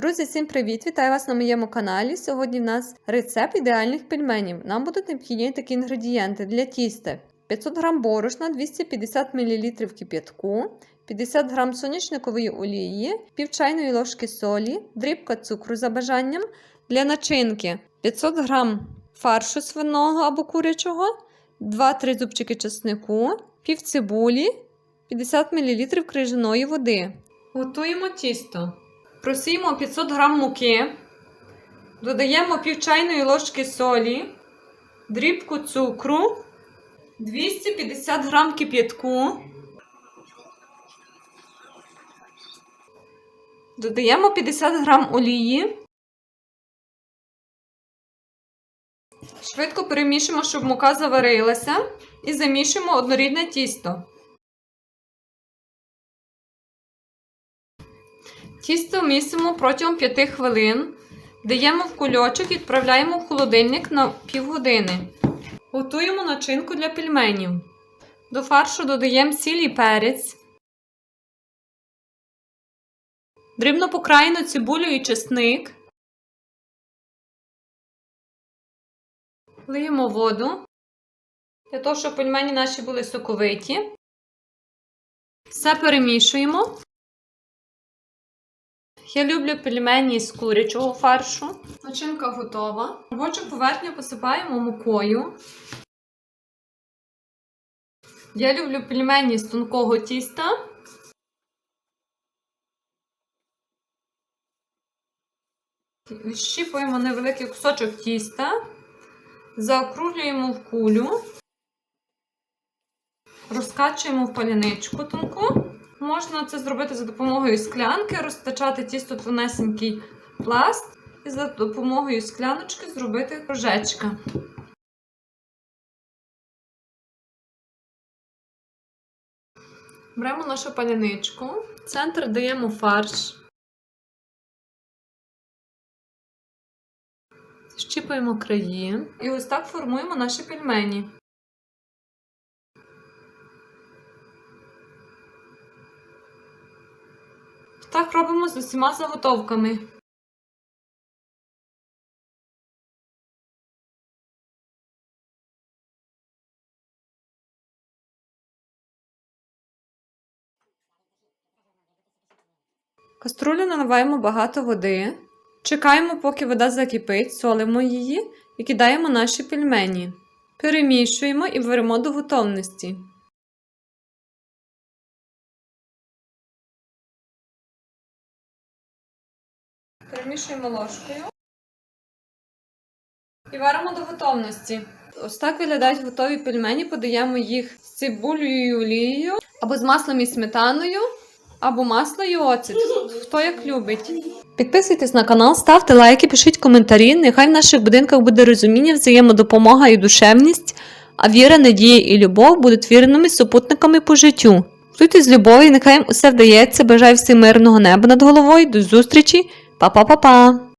Друзі, всім привіт! Вітаю вас на моєму каналі. Сьогодні в нас рецепт ідеальних пельменів. Нам будуть необхідні такі інгредієнти для тіста: 500 г борошна, 250 мл кип'ятку, 50 г соняшникової олії, пів чайної ложки солі, дрібка цукру за бажанням. Для начинки 500 г фаршу свиного або курячого, 2-3 зубчики чеснику, пів цибулі, 50 мл крижаної води. Готуємо тісто. Просіємо 500 г муки, додаємо пів чайної ложки солі, дрібку цукру, 250 г кип'ятку, додаємо 50 г олії. Швидко перемішуємо, щоб мука заварилася, і замішуємо однорідне тісто. Тісто місимо протягом 5 хвилин, даємо в кульочок і відправляємо в холодильник на півгодини. Готуємо начинку для пельменів. До фаршу додаємо сіль і перець, дрібно покраєну цибулю і чесник, лиємо воду, для того, щоб пельмені наші були соковиті. Все перемішуємо. Я люблю пельмені з курячого фаршу. Начинка готова. Робочу поверхню посипаємо мукою. Я люблю пельмені з тонкого тіста. Щіпуємо невеликий кусочок тіста, заокруглюємо в кулю, розкачуємо в паляничку тонку. Можна це зробити за допомогою склянки, розтачати тісто тонесенький пласт і за допомогою скляночки зробити кружечка. Беремо нашу паляничку, в центр даємо фарш, щіпаємо краї і ось так формуємо наші пельмені. Так робимо з усіма заготовками. Каструлю наливаємо багато води. Чекаємо, поки вода закипить, солимо її і кидаємо наші пельмені. Перемішуємо і варимо до готовності. Перемішуємо ложкою. І варимо до готовності. Ось так виглядають готові пельмені. Подаємо їх з цибулею і олією, або з маслом і сметаною, або масло і оцет. Хто як любить. Підписуйтесь на канал, ставте лайки, пишіть коментарі. Нехай в наших будинках буде розуміння, взаємодопомога і душевність, а віра, надія і любов будуть вірними супутниками по життю. Готуйте з любов'ю, нехай усе вдається. Бажаю всім мирного неба над головою. До зустрічі! Па-па-па-па!